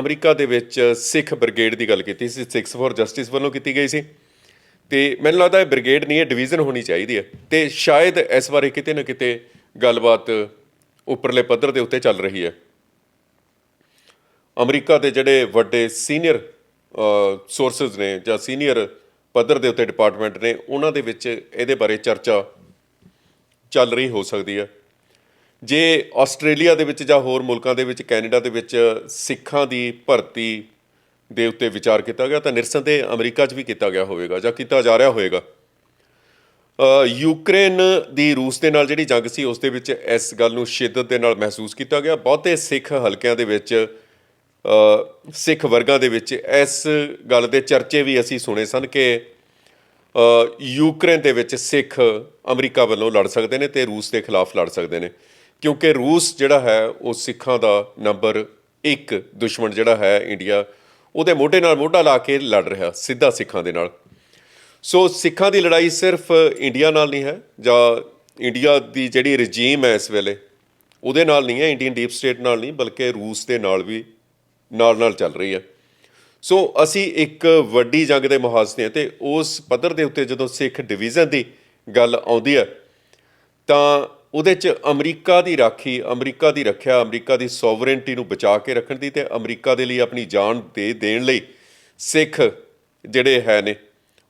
America ਦੇ ਵਿੱਚ ਸਿੱਖ brigade ਦੀ ਗੱਲ ਕੀਤੀ ਸੀ ਸਿਕਸ ਫॉर ਜਸਟਿਸ ਵੱਲੋਂ ਕੀਤੀ ਗਈ ਸੀ। ਤੇ ਮੈਨੂੰ ਲੱਗਦਾ ਇਹ ਬ੍ਰਿਗੇਡ ਨਹੀਂ ਹੈ ਡਿਵੀਜ਼ਨ ਹੋਣੀ ਚਾਹੀਦੀ ਹੈ। ਤੇ ਸ਼ਾਇਦ ਇਸ ਬਾਰੇ ਕਿਤੇ ਨਾ ਕਿਤੇ ਗੱਲਬਾਤ ਉੱਪਰਲੇ ਪੱਧਰ ਦੇ ਉੱਤੇ ਚੱਲ ਰਹੀ ਹੈ। ਅਮਰੀਕਾ ਦੇ ਜਿਹੜੇ ਵੱਡੇ ਸੀਨੀਅਰ ਸੋਰਸਸ ਨੇ ਜਾਂ ਸੀਨੀਅਰ ਪੱਧਰ ਦੇ ਉੱਤੇ ਡਿਪਾਰਟਮੈਂਟ ਨੇ, ਉਹਨਾਂ ਦੇ ਵਿੱਚ ਇਹਦੇ ਬਾਰੇ ਚਰਚਾ ਚੱਲ ਰਹੀ ਹੋ ਸਕਦੀ ਹੈ। ਜੇ ਆਸਟ੍ਰੇਲੀਆ ਦੇ ਵਿੱਚ ਜਾਂ ਹੋਰ ਮੁਲਕਾਂ ਦੇ ਵਿੱਚ, ਕੈਨੇਡਾ ਦੇ ਵਿੱਚ ਸਿੱਖਾਂ ਦੀ ਭਰਤੀ ਦੇ ਉੱਤੇ ਵਿਚਾਰ ਕੀਤਾ ਗਿਆ, ਤਾਂ ਨਿਰਸੰਦੇਹ ਅਮਰੀਕਾ 'ਚ ਵੀ ਕੀਤਾ ਗਿਆ ਹੋਵੇਗਾ ਜਾਂ ਕੀਤਾ ਜਾ ਰਿਹਾ ਹੋਵੇਗਾ। ਯੂਕਰੇਨ ਦੀ ਰੂਸ ਦੇ ਨਾਲ ਜਿਹੜੀ ਜੰਗ ਸੀ, ਉਸ ਦੇ ਵਿੱਚ ਇਸ ਗੱਲ ਨੂੰ ਸ਼ਿੱਦਤ ਦੇ ਨਾਲ ਮਹਿਸੂਸ ਕੀਤਾ ਗਿਆ। ਬਹੁਤੇ ਸਿੱਖ ਹਲਕਿਆਂ ਦੇ ਵਿੱਚ ਸਿੱਖ ਵਰਗਾਂ ਦੇ ਵਿੱਚ ਇਸ ਗੱਲ ਦੇ ਚਰਚੇ ਵੀ ਅਸੀਂ ਸੁਣੇ ਸਨ ਕਿ ਯੂਕਰੇਨ ਦੇ ਵਿੱਚ ਸਿੱਖ ਅਮਰੀਕਾ ਵੱਲੋਂ ਲੜ ਸਕਦੇ ਨੇ ਤੇ ਰੂਸ ਦੇ ਖਿਲਾਫ ਲੜ ਸਕਦੇ ਨੇ। ਕਿਉਂਕਿ ਰੂਸ ਜਿਹੜਾ ਹੈ, ਉਹ ਸਿੱਖਾਂ ਦਾ ਨੰਬਰ 1 ਦੁਸ਼ਮਣ ਜਿਹੜਾ ਹੈ ਇੰਡੀਆ, ਉਹਦੇ ਮੋਢੇ ਨਾਲ ਮੋਢਾ ਲਾ ਕੇ ਲੜ ਰਿਹਾ, ਸਿੱਧਾ ਸਿੱਖਾਂ ਦੇ ਨਾਲ। ਸੋ ਸਿੱਖਾਂ ਦੀ ਲੜਾਈ ਸਿਰਫ ਇੰਡੀਆ ਨਾਲ ਨਹੀਂ ਹੈ, ਜਾਂ ਇੰਡੀਆ ਦੀ ਜਿਹੜੀ ਰਜੀਮ ਹੈ ਇਸ ਵੇਲੇ, ਉਹਦੇ ਨਾਲ ਨਹੀਂ ਹੈ, ਇੰਡੀਅਨ ਡੀਪ ਸਟੇਟ ਨਾਲ ਨਹੀਂ, ਬਲਕਿ ਰੂਸ ਦੇ ਨਾਲ ਵੀ, ਨਾਲ ਨਾਲ ਚੱਲ ਰਹੀ ਹੈ। ਸੋ ਅਸੀਂ ਇੱਕ ਵੱਡੀ ਜੰਗ ਦੇ ਮੁਹਾਜ਼ਨੇ ਹਾਂ ਤੇ ਉਸ ਪੱਧਰ ਦੇ ਉੱਤੇ ਜਦੋਂ ਸਿੱਖ ਡਿਵੀਜ਼ਨ ਦੀ ਗੱਲ ਆਉਂਦੀ ਹੈ, ਤਾਂ ਉਹਦੇ 'ਚ ਅਮਰੀਕਾ ਦੀ ਰਾਖੀ, ਅਮਰੀਕਾ ਦੀ ਰੱਖਿਆ, ਅਮਰੀਕਾ ਦੀ ਸੋਵਰੈਂਟੀ ਨੂੰ ਬਚਾ ਕੇ ਰੱਖਣ ਦੀ ਤੇ ਅਮਰੀਕਾ ਦੇ ਲਈ ਆਪਣੀ ਜਾਨ ਦੇ ਦੇਣ ਲਈ ਸਿੱਖ ਜਿਹੜੇ ਹੈ ਨੇ,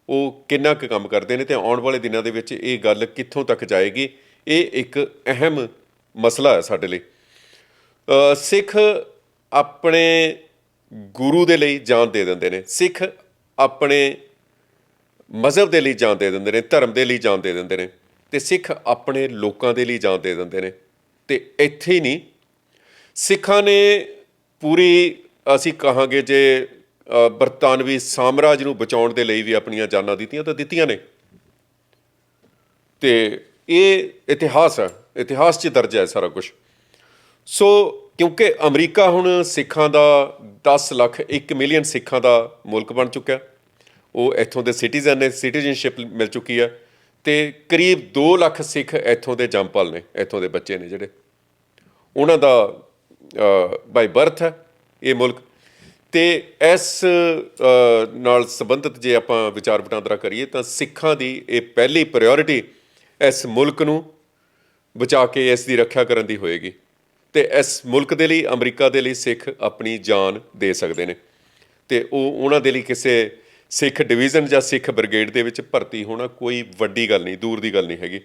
ਉਹ ਕਿੰਨਾ ਕੁ ਕੰਮ ਕਰਦੇ ਨੇ ਤੇ ਆਉਣ ਵਾਲੇ ਦਿਨਾਂ ਦੇ ਵਿੱਚ ਇਹ ਗੱਲ ਕਿੱਥੋਂ ਤੱਕ ਜਾਏਗੀ, ਇਹ ਇੱਕ ਅਹਿਮ ਮਸਲਾ ਹੈ ਸਾਡੇ ਲਈ। ਸਿੱਖ ਆਪਣੇ ਗੁਰੂ ਦੇ ਲਈ ਜਾਨ ਦੇ ਦਿੰਦੇ ਨੇ, ਸਿੱਖ ਆਪਣੇ ਮਜ਼ਹਬ ਦੇ ਲਈ ਜਾਨ ਦੇ ਦਿੰਦੇ ਨੇ, ਧਰਮ ਦੇ ਲਈ ਜਾਨ ਦੇ ਦਿੰਦੇ ਨੇ। ਤੇ ਸਿੱਖ ਆਪਣੇ ਲੋਕਾਂ ਦੇ ਲਈ ਜਾਨ ਦੇ ਦਿੰਦੇ ਨੇ। ਤੇ ਇੱਥੇ ਹੀ ਨਹੀਂ, ਸਿੱਖਾਂ ਨੇ ਪੂਰੀ ਅਸੀਂ ਕਹਾਂਗੇ ਜੇ ਬਰਤਾਨਵੀ ਸਾਮਰਾਜ ਨੂੰ ਬਚਾਉਣ ਦੇ ਲਈ ਵੀ ਆਪਣੀਆਂ ਜਾਨਾਂ ਦਿੱਤੀਆਂ ਤਾਂ ਦਿੱਤੀਆਂ ਨੇ। ਤੇ ਇਹ ਇਤਿਹਾਸ ਹੈ, ਇਤਿਹਾਸ 'ਚ ਦਰਜ ਹੈ ਸਾਰਾ ਕੁਝ ਸੋ ਕਿਉਂਕਿ ਅਮਰੀਕਾ ਹੁਣ ਸਿੱਖਾਂ ਦਾ 10 ਲੱਖ 1 ਮਿਲੀਅਨ ਸਿੱਖਾਂ ਦਾ ਮੁਲਕ ਬਣ ਚੁੱਕਾ ਉਹ ਇੱਥੋਂ ਦੇ ਸਿਟੀਜ਼ਨ ਨੇ, ਸਿਟੀਜ਼ਨਸ਼ਿਪ ਮਿਲ ਚੁੱਕੀ ਹੈ। ਤੇ ਕਰੀਬ 2 ਲੱਖ ਸਿੱਖ ਇੱਥੋਂ ਦੇ ਜੰਮਪਲ ਨੇ, ਇੱਥੋਂ ਦੇ ਬੱਚੇ ਨੇ ਜਿਹੜੇ। ਉਹਨਾਂ ਦਾ ਬਾਈ ਬਰਥ ਹੈ ਇਹ ਮੁਲਕ। ਤੇ ਇਸ ਨਾਲ ਸੰਬੰਧਿਤ ਜੇ ਆਪਾਂ ਵਿਚਾਰ ਵਟਾਂਦਰਾ ਕਰੀਏ ਤਾਂ ਸਿੱਖਾਂ ਦੀ ਇਹ ਪਹਿਲੀ ਪ੍ਰਾਇੋਰਟੀ ਇਸ ਮੁਲਕ ਨੂੰ ਬਚਾ ਕੇ ਇਸ ਦੀ ਰੱਖਿਆ ਕਰਨ ਦੀ ਹੋਏਗੀ। ਤੇ ਇਸ ਮੁਲਕ ਦੇ ਲਈ, ਅਮਰੀਕਾ ਦੇ ਲਈ ਸਿੱਖ ਆਪਣੀ ਜਾਨ ਦੇ ਸਕਦੇ ਨੇ। ਤੇ ਉਹ, ਉਹਨਾਂ ਦੇ ਲਈ ਕਿਸੇ ਸਿੱਖ ਡਿਵੀਜ਼ਨ ਜਾਂ ਸਿੱਖ ਬ੍ਰਿਗੇਡ ਦੇ ਵਿੱਚ ਭਰਤੀ ਹੋਣਾ ਕੋਈ ਵੱਡੀ ਗੱਲ ਨਹੀਂ, ਦੂਰ ਦੀ ਗੱਲ ਨਹੀਂ ਹੈਗੀ।